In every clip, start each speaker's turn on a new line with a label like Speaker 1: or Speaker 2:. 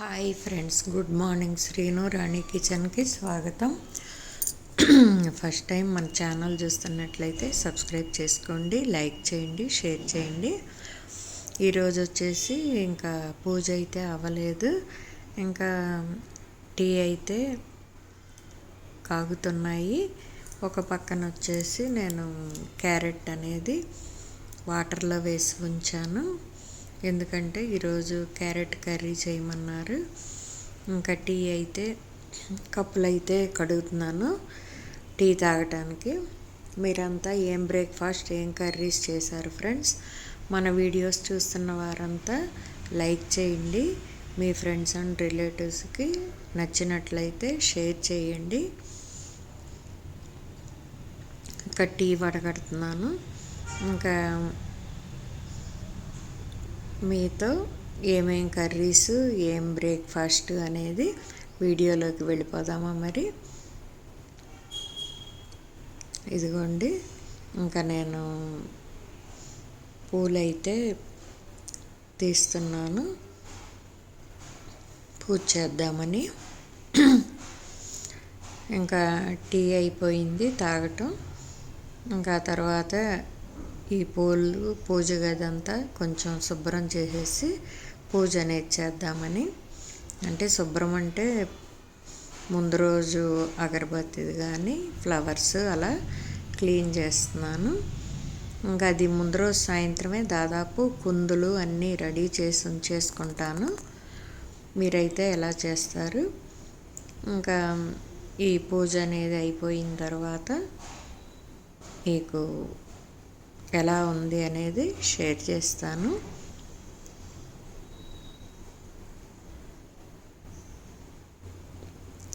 Speaker 1: Hi friends good morning Srinu Rani కిచెన్కి స్వాగతం. First time మన ఛానల్ చూస్తున్నట్లయితే సబ్స్క్రైబ్ చేసుకోండి లైక్ చేయండి షేర్ చేయండి. ఈరోజు వచ్చేసి ఇంకా పూజ అయితే అవ్వలేదు. ఇంకా టీ అయితే కాగుతున్నాయి. ఒక పక్కన వచ్చేసి నేను క్యారెట్ అనేది వాటర్లో వేసి ఉంచాను. ఎందుకంటే ఈరోజు క్యారెట్ కర్రీ చేయమన్నారు. ఇంకా టీ అయితే కప్పులు అయితే కడుగుతున్నాను టీ తాగటానికి. మీరంతా ఏం బ్రేక్ఫాస్ట్ ఏం కర్రీస్ చేశారు ఫ్రెండ్స్? మన వీడియోస్ చూస్తున్న వారంతా లైక్ చేయండి. మీ ఫ్రెండ్స్ అండ్ రిలేటివ్స్కి నచ్చినట్లయితే షేర్ చేయండి. ఇంకా టీ వడగడుతున్నాను. ఇంకా మీతో ఏమేం కర్రీస్ ఏం బ్రేక్ఫాస్ట్ అనేది వీడియోలోకి వెళ్ళిపోదామా మరి? ఇదిగోండి ఇంకా నేను పూలైతే తీస్తున్నాను. పూజ చేద్దామని. ఇంకా టీ అయిపోయింది తాగటం. ఇంకా తర్వాత ఈ పూలు పూజ గది అంతా కొంచెం శుభ్రం చేసేసి పూజ అనేది చేద్దామని. అంటే శుభ్రం అంటే ముందు రోజు అగరబత్తిది కానీ ఫ్లవర్స్ అలా క్లీన్ చేస్తున్నాను. ఇంకా అది ముందు రోజు సాయంత్రమే దాదాపు కుందులు అన్నీ రెడీ చేసి ఉంచేసుకుంటాను. మీరైతే ఎలా చేస్తారు? ఇంకా ఈ పూజ అనేది అయిపోయిన తర్వాత మీకు ఎలా ఉంది అనేది షేర్ చేస్తాను.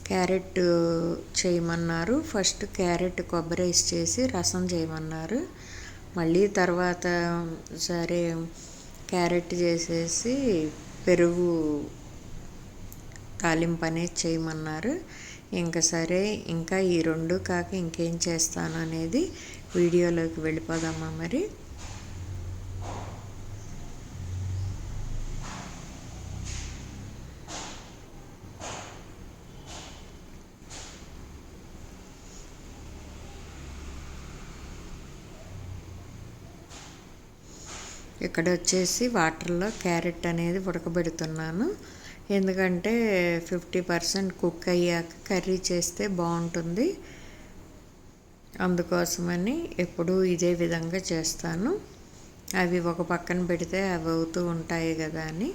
Speaker 1: క్యారెట్ చేయమన్నారు. ఫస్ట్ క్యారెట్ కొబ్బరి వేసి చేసి రసం చేయమన్నారు. మళ్ళీ తర్వాత సరే క్యారెట్ చేసేసి పెరుగు తాలింపు అనేది చేయమన్నారు. ఇంకా సరే ఇంకా ఈ రెండు కాక ఇంకేం చేస్తాను అనేది వీడియోలోకి వెళ్ళిపోదామా మరి? ఇక్కడ వచ్చేసి వాటర్లో క్యారెట్ అనేది ఉడకబెడుతున్నాను. ఎందుకంటే ఫిఫ్టీ పర్సెంట్ కుక్ అయ్యాక కర్రీ చేస్తే బాగుంటుంది. అందుకోసమని ఎప్పుడూ ఇదే విధంగా చేస్తాను. అవి ఒక పక్కన పెడితే అవి అవుతూ ఉంటాయి కదా అని.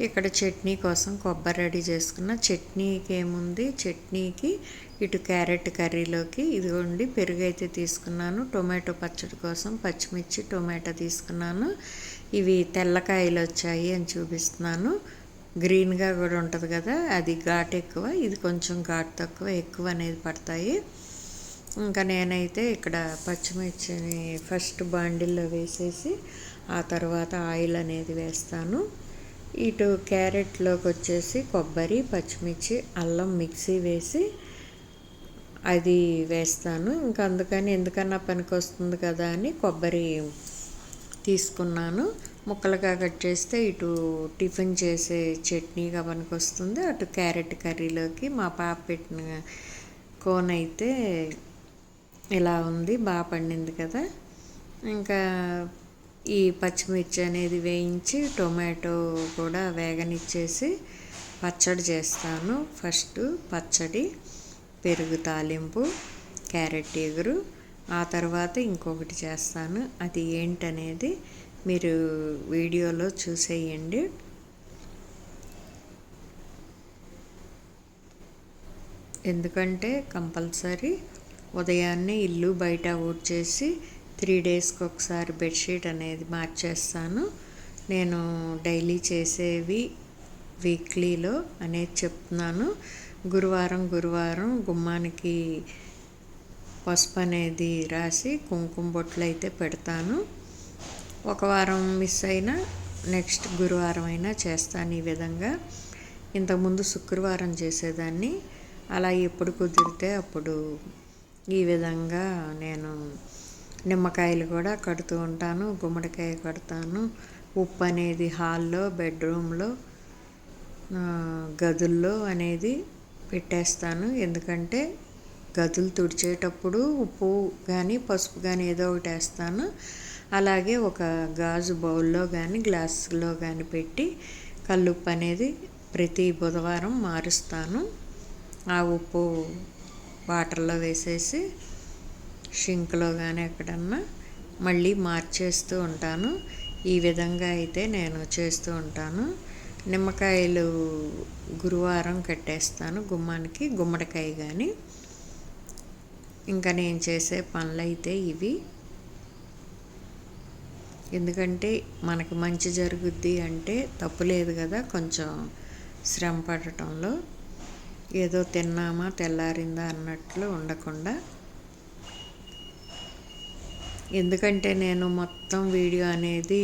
Speaker 1: ఇక్కడ చట్నీ కోసం కొబ్బరి రెడీ చేసుకున్న చట్నీకి ఏముంది? చట్నీకి ఇటు క్యారెట్ కర్రీలోకి ఇదిగోండి పెరుగు అయితే తీసుకున్నాను. టొమాటో పచ్చడి కోసం పచ్చిమిర్చి టొమాటో తీసుకున్నాను. ఇవి తెల్లకాయలు వచ్చాయి అని చూపిస్తున్నాను. గ్రీన్గా కూడా ఉంటుంది కదా అది ఘాట్ ఎక్కువ. ఇది కొంచెం ఘాట్ తక్కువ ఎక్కువ అనేది పడతాయి. ఇంకా నేనైతే ఇక్కడ పచ్చిమిర్చిని ఫస్ట్ బాండిల్లో వేసేసి ఆ తర్వాత ఆయిల్ అనేది వేస్తాను. ఇటు క్యారెట్లోకి వచ్చేసి కొబ్బరి పచ్చిమిర్చి అల్లం మిక్సీ వేసి అది వేస్తాను. ఇంకా అందుకని ఎందుకన్నా పనికి వస్తుంది కదా అని కొబ్బరి తీసుకున్నాను. ముక్కలుగా కట్ చేస్తే ఇటు టిఫిన్ చేసే చట్నీగా పనికి వస్తుంది. అటు క్యారెట్ కర్రీలోకి మా పాప పెట్టిన కోన్ అయితే ఇలా ఉంది బాగా పండింది కదా. ఇంకా ఈ పచ్చిమిర్చి అనేది వేయించి టొమాటో కూడా వేగనిచ్చేసి పచ్చడి చేస్తాను. ఫస్ట్ పచ్చడి పెరుగు తాలింపు క్యారెట్ ఎగురు ఆ తర్వాత ఇంకొకటి చేస్తాను. అది ఏంటనేది మీరు వీడియోలో చూసేయండి. ఎందుకంటే కంపల్సరీ ఉదయాన్నే ఇల్లు బయట చేసి త్రీ డేస్కి ఒకసారి బెడ్షీట్ అనేది మార్చేస్తాను. నేను డైలీ చేసేవి వీక్లీలో అనేది చెప్తున్నాను. గురువారం గురువారం గుమ్మానికి పసుపు అనేది రాసి కుంకుమ బొట్లు అయితే పెడతాను. ఒక వారం మిస్ అయినా నెక్స్ట్ గురువారం అయినా చేస్తాను ఈ విధంగా. ఇంతకుముందు శుక్రవారం చేసేదాన్ని. అలా ఎప్పుడు కుదిరితే అప్పుడు ఈ విధంగా నేను నిమ్మకాయలు కూడా కడుతూ ఉంటాను గుమ్మడికాయ కడతాను. ఉప్పు అనేది హాల్లో బెడ్రూమ్లో గదుల్లో అనేది పెట్టేస్తాను. ఎందుకంటే గదులు తుడిచేటప్పుడు ఉప్పు కానీ పసుపు కానీ ఏదో ఒకటి వేస్తాను. అలాగే ఒక గాజు బౌల్లో కానీ గ్లాసులో కానీ పెట్టి కల్లుప్పు అనేది ప్రతి బుధవారం మారుస్తాను. ఆ ఉప్పు వాటర్లో వేసేసి షింక్లో కానీ ఎక్కడన్నా మళ్ళీ మార్చేస్తూ ఉంటాను. ఈ విధంగా అయితే నేను చేస్తూ ఉంటాను. నిమ్మకాయలు గురువారం కట్టేస్తాను గుమ్మానికి గుమ్మడికాయ కానీ ఇంకా నేను చేసే పనులు అయితే ఇవి. ఎందుకంటే మనకి మంచి జరుగుద్ది అంటే తప్పు లేదు కదా కొంచెం శ్రమ పడటంలో. ఏదో తిన్నామా తెల్లారిందా అన్నట్లు ఉండకుండా. ఎందుకంటే నేను మొత్తం వీడియో అనేది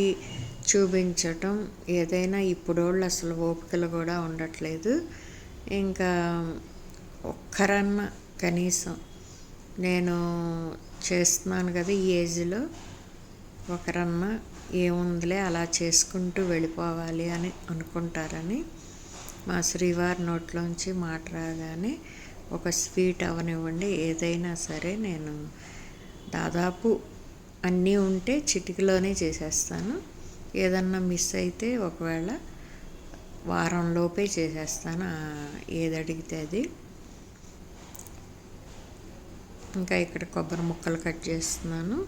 Speaker 1: చూపించటం ఏదైనా ఇప్పుడోళ్ళు అసలు ఓపికలు కూడా ఉండట్లేదు. ఇంకా ఒక్కరన్నా కనీసం నేను చేస్తున్నాను కదా ఈ ఏజ్లో ఒకరన్నా ఏముందిలే అలా చేసుకుంటూ వెళ్ళిపోవాలి అని అనుకుంటారని మా శ్రీవారి నోట్లోంచి మాట రాగానే ఒక స్వీట్ అవనివ్వండి ఏదైనా సరే నేను దాదాపు అన్నీ ఉంటే చిటికలోనే చేసేస్తాను. ఏదన్నా మిస్ అయితే ఒకవేళ వారంలోపే చేసేస్తాను ఏది అడిగితే అది. ఇంకా ఇక్కడ కొబ్బరి ముక్కలు కట్ చేస్తున్నాను.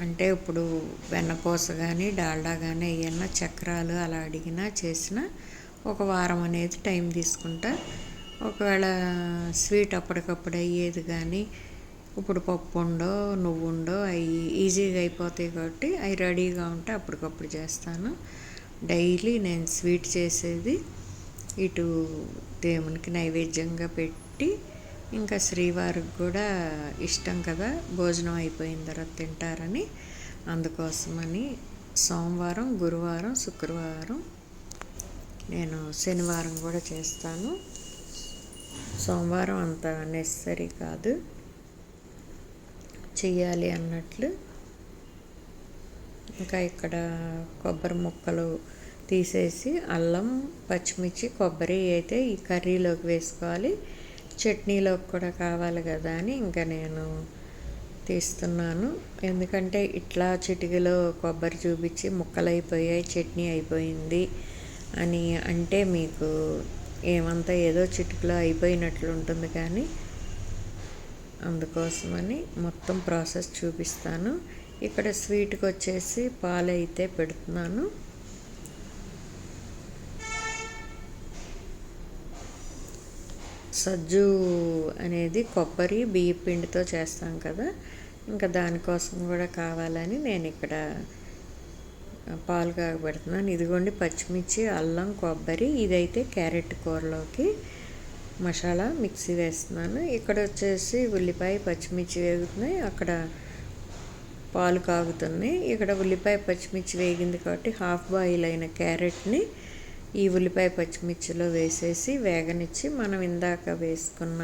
Speaker 1: అంటే ఇప్పుడు వెన్నపూస కానీ డాల్డా కానీ ఏమన్నా చక్రాలు అలా అడిగినా చేసినా ఒక వారం అనేది టైం తీసుకుంటా. ఒకవేళ స్వీట్ అప్పటికప్పుడు అయ్యేది కానీ ఇప్పుడు పప్పు ఉండో నువ్వు ఉండో అవి ఈజీగా అయిపోతాయి కాబట్టి అవి రెడీగా ఉంటే అప్పటికప్పుడు చేస్తాను. డైలీ నేను స్వీట్ చేసేది ఇటు దేవునికి నైవేద్యంగా పెట్టి ఇంకా శ్రీవారికి కూడా ఇష్టం కదా భోజనం అయిపోయిన తర్వాత తింటారని. అందుకోసమని సోమవారం గురువారం శుక్రవారం నేను శనివారం కూడా చేస్తాను. సోమవారం అంత నెసరీ కాదు. చెయ్యాలి అన్నట్లు. ఇంకా ఇక్కడ కొబ్బరి ముక్కలు తీసేసి అల్లం పచ్చిమిర్చి కొబ్బరి అయితే ఈ కర్రీలోకి వేసుకోవాలి. చట్నీలోకి కూడా కావాలి కదా అని ఇంకా నేను తీస్తున్నాను. ఎందుకంటే ఇట్లా చిటికలో కొబ్బరి చూపించి ముక్కలు అయిపోయాయి చట్నీ అయిపోయింది. అని అంటే మీకు ఏమంతా ఏదో చిటికలో అయిపోయినట్లు ఉంటుంది కానీ అందుకోసమని మొత్తం ప్రాసెస్ చూపిస్తాను. ఇక్కడ స్వీట్కి వచ్చేసి పాలు అయితే పెడుతున్నాను. సజ్జు అనేది కొబ్బరి బియ్య పిండితో చేస్తాం కదా. ఇంకా దానికోసం కూడా కావాలని నేను ఇక్కడ పాలు కాగబెడుతున్నాను ఇదిగోండి పచ్చిమిర్చి అల్లం కొబ్బరి ఇదైతే క్యారెట్ కూరలోకి మసాలా మిక్సీ వేస్తున్నాను. ఇక్కడ వచ్చేసి ఉల్లిపాయ పచ్చిమిర్చి వేగుతున్నాయి. అక్కడ పాలు కాగుతున్నాయి. ఇక్కడ ఉల్లిపాయ పచ్చిమిర్చి వేగింది కాబట్టి హాఫ్ బాయిల్ అయిన క్యారెట్ని ఈ ఉల్లిపాయ పచ్చిమిర్చిలో వేసేసి వేగనిచ్చి మనం ఇందాక వేసుకున్న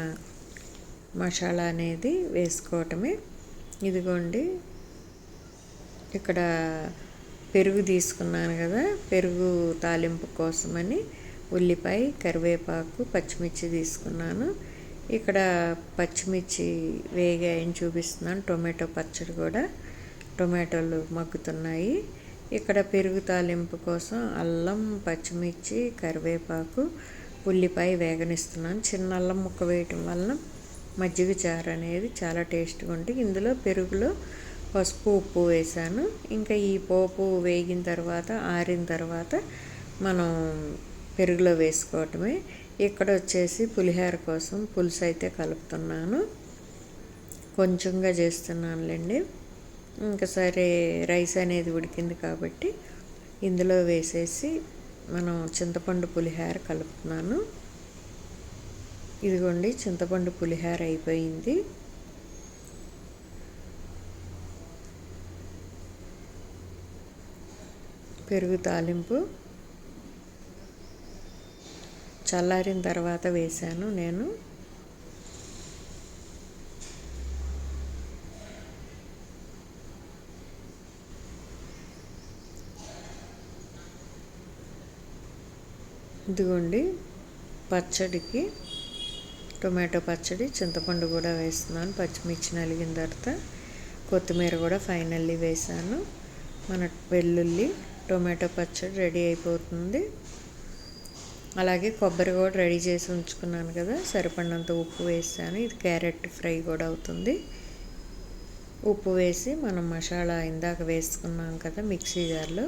Speaker 1: మసాలా అనేది వేసుకోవటమే. ఇదిగోండి ఇక్కడ పెరుగు తీసుకున్నాను కదా పెరుగు తాలింపు కోసమని ఉల్లిపాయ కరివేపాకు పచ్చిమిర్చి తీసుకున్నాను. ఇక్కడ పచ్చిమిర్చి వేగాయని చూపిస్తున్నాను టొమాటో పచ్చడి కూడా టొమాటోలు మగ్గుతున్నాయి. ఇక్కడ పెరుగు తాలింపు కోసం అల్లం పచ్చిమిర్చి కరివేపాకు ఉల్లిపాయ వేగనిస్తున్నాను. చిన్న అల్లం ముక్క వేయటం వలన మజ్జిగ చారు అనేది చాలా టేస్ట్గా ఉంటుంది. ఇందులో పెరుగులో పసుపు ఉప్పు వేసాను. ఇంకా ఈ పోపు వేగిన తర్వాత ఆరిన తర్వాత మనం పెరుగులో వేసుకోవటమే. ఇక్కడ వచ్చేసి పులిహోర కోసం పులుసు అయితే కలుపుతున్నాను. కొంచెంగా చేస్తున్నానులేండి. ఇంకా సరే రైస్ అనేది ఉడికింది కాబట్టి ఇందులో వేసేసి మనం చింతపండు పులిహోర కలుపుతున్నాను. ఇదిగోండి చింతపండు పులిహోర అయిపోయింది. పెరుగు తాలింపు. చల్లారిన తర్వాత వేశాను నేను. ఇదిగోండి పచ్చడికి టొమాటో పచ్చడి చింతపండు కూడా వేస్తున్నాను పచ్చిమిర్చి నలిగిన తర్వాత కొత్తిమీర కూడా ఫైనల్లీ వేసాను మన వెల్లుల్లి టొమాటో పచ్చడి రెడీ అయిపోతుంది. అలాగే కొబ్బరి కూడా రెడీ చేసి ఉంచుకున్నాను కదా సరిపడినంత ఉప్పు వేసాను. ఇది క్యారెట్ ఫ్రై కూడా అవుతుంది. ఉప్పు వేసి మనం మసాలా ఇందాక వేసుకున్నాం కదా మిక్సీ జార్లో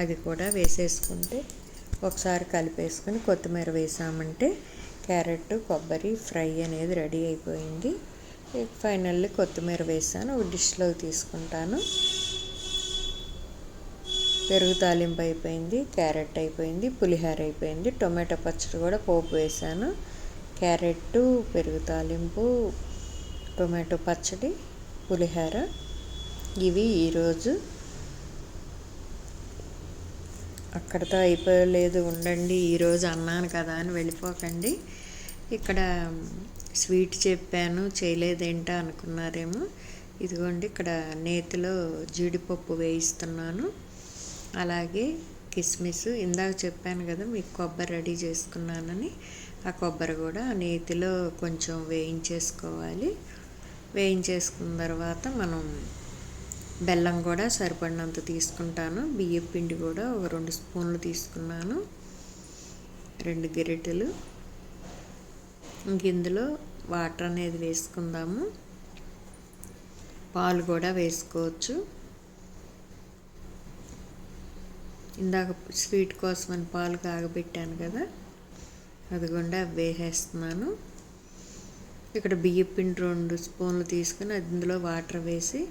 Speaker 1: అది కూడా వేసేసుకుంటే ఒకసారి కలిపేసుకొని కొత్తిమీర వేసామంటే క్యారెట్ కొబ్బరి ఫ్రై అనేది రెడీ అయిపోయింది. ఫైనల్లీ కొత్తిమీర వేసాను. ఒక డిష్లో తీసుకుంటాను. పెరుగు తాలింపు అయిపోయింది క్యారెట్ అయిపోయింది పులిహోర అయిపోయింది టొమాటో పచ్చడి కూడా పోపు వేసాను. క్యారెట్ పెరుగు తాలింపు టొమాటో పచ్చడి పులిహోర. ఇవి ఈరోజు. అక్కడితో అయిపోలేదు ఉండండి ఈరోజు అన్నాను కదా అని వెళ్ళిపోకండి. ఇక్కడ స్వీట్ చెప్పాను చేయలేదేంటా అనుకున్నారేమో. ఇదిగోండి ఇక్కడ నేతిలో జీడిపప్పు వేయిస్తున్నాను. అలాగే కిస్మిస్ ఇందాక చెప్పాను కదా మీకు కొబ్బరి రెడీ చేసుకున్నానని. ఆ కొబ్బరి కూడా నేతిలో కొంచెం వేయించేసుకోవాలి. వేయించేసుకున్న తర్వాత మనం బెల్లం కూడా సరిపడినంత తీసుకుంటాను. బియ్యం పిండి కూడా ఒక రెండు స్పూన్లు తీసుకున్నాను. రెండు గిరిటెలు. ఇంక ఇందులో వాటర్ అనేది వేసుకుందాము. పాలు కూడా వేసుకోవచ్చు. ఇందాక స్వీట్ కోసం అని పాలు కాగబెట్టాను కదా అదిగొండా వేసేస్తున్నాను. ఇక్కడ బియ్యం పిండి రెండు స్పూన్లు తీసుకుని అందులో వాటర్ వేసి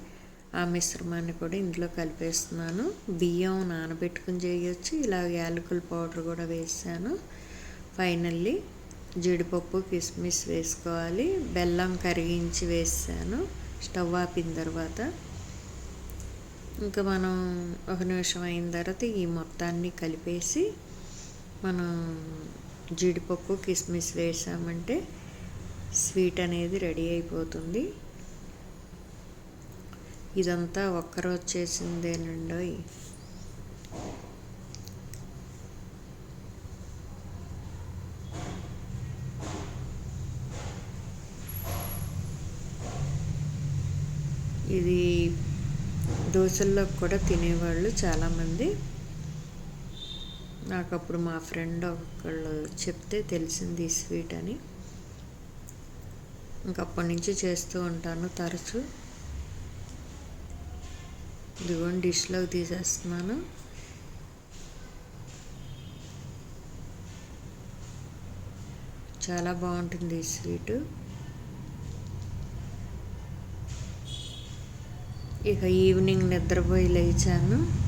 Speaker 1: ఆ మిశ్రమాన్ని కూడా ఇందులో కలిపేస్తున్నాను. బియ్యం నానబెట్టుకుని చేయొచ్చు ఇలా యాలకుల పౌడర్ కూడా వేసాను. ఫైనల్లీ జీడిపప్పు కిస్మిస్ వేసుకోవాలి. బెల్లం కరిగించి వేసాను స్టవ్ ఆపిన తర్వాత. ఇంకా మనం ఒక నిమిషం అయిన తర్వాత ఈ మొత్తాన్ని కలిపేసి మనం జీడిపప్పు కిస్మిస్ వేసామంటే స్వీట్ అనేది రెడీ అయిపోతుంది. ఇదంతా ఒక్కరోజు చేసిందేనండి ఇది దోశల్లో కూడా తినేవాళ్ళు చాలామంది. నాకు అప్పుడు మా ఫ్రెండ్ ఒకళ్ళు చెప్తే తెలిసింది ఈ స్వీట్ అని. ఇంకప్పటి నుంచి చేస్తూ ఉంటాను తరచు. ఇదిగోండి డిష్లోకి తీసేస్తున్నాను. చాలా బాగుంటుంది ఈ స్వీటు. ఇక ఈవినింగ్ నిద్రపోయి లేచాను.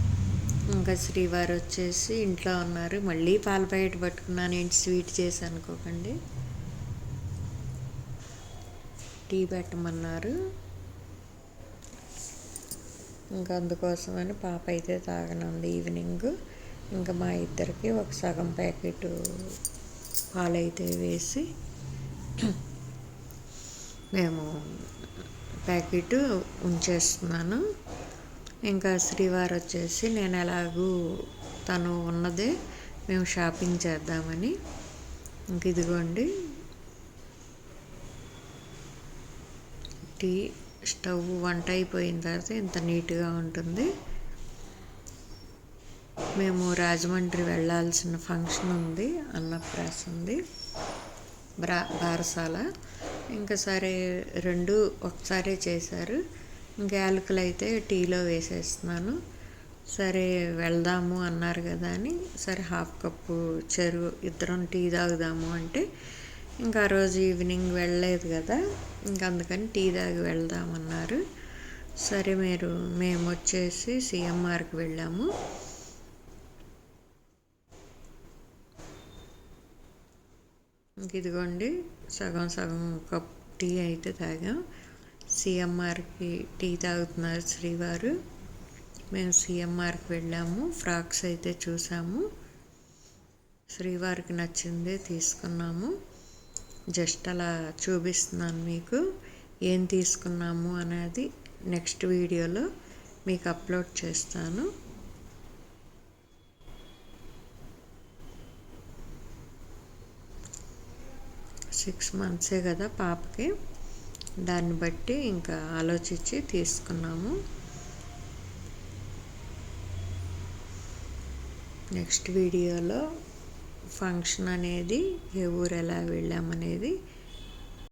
Speaker 1: ఇంకా శ్రీవారు వచ్చేసి ఇంట్లో ఉన్నారు. మళ్ళీ పాల ప్యాకెట్ పట్టుకున్నాను. ఏంటి స్వీట్ చేసి అనుకోకండి. టీ పెట్టమన్నారు. ఇంకా అందుకోసమని పాప అయితే తాగనుంది ఈవినింగ్. ఇంకా మా ఇద్దరికి ఒక సగం ప్యాకెట్ పాలైతే వేసి మేము ప్యాకెట్ ఉంచేస్తున్నాను. ఇంకా శ్రీవారు వచ్చేసి నేను ఎలాగూ తను ఉన్నదే మేము షాపింగ్ చేద్దామని. ఇంక ఇదిగోండి. టీ స్టవ్ వంట అయిపోయిన తర్వాత ఇంత నీట్గా ఉంటుంది. మేము రాజమండ్రి వెళ్ళాల్సిన ఫంక్షన్ ఉంది అన్నప్రాస ఉంది బ్రా బారసాల. ఇంకా సరే రెండు ఒకసారే చేశారు. ఇంకా యాలకులు అయితే టీలో వేసేస్తున్నాను. సరే వెళ్దాము అన్నారు కదా అని సరే హాఫ్ కప్పు చెరువు ఇద్దరం టీ తాగుదాము అంటే ఇంకా ఆ రోజు ఈవినింగ్ వెళ్ళలేదు కదా ఇంకా అందుకని టీ తాగి వెళ్దామన్నారు సరే మీరు మేము వచ్చేసి సిఎంఆర్కి వెళ్ళాము. ఇంక ఇదిగోండి సగం సగం కప్ టీ అయితే తాగాం. సిఎంఆర్కి టీ తాగుతున్నారు శ్రీవారు. మేము సిఎంఆర్కి వెళ్ళాము. ఫ్రాక్స్ అయితే చూసాము. శ్రీవారికి నచ్చిందే తీసుకున్నాము. జస్ట్ అలా చూపిస్తున్నాను మీకు. ఏం తీసుకున్నాము అనేది నెక్స్ట్ వీడియోలో మీకు అప్లోడ్ చేస్తాను. సిక్స్ మంత్సే కదా పాపకి. దాన్ని బట్టి ఇంకా ఆలోచించి తీసుకున్నాము. నెక్స్ట్ వీడియోలో ఫంక్షన్ అనేది ఏ ఊరు ఎలా వెళ్ళామనేది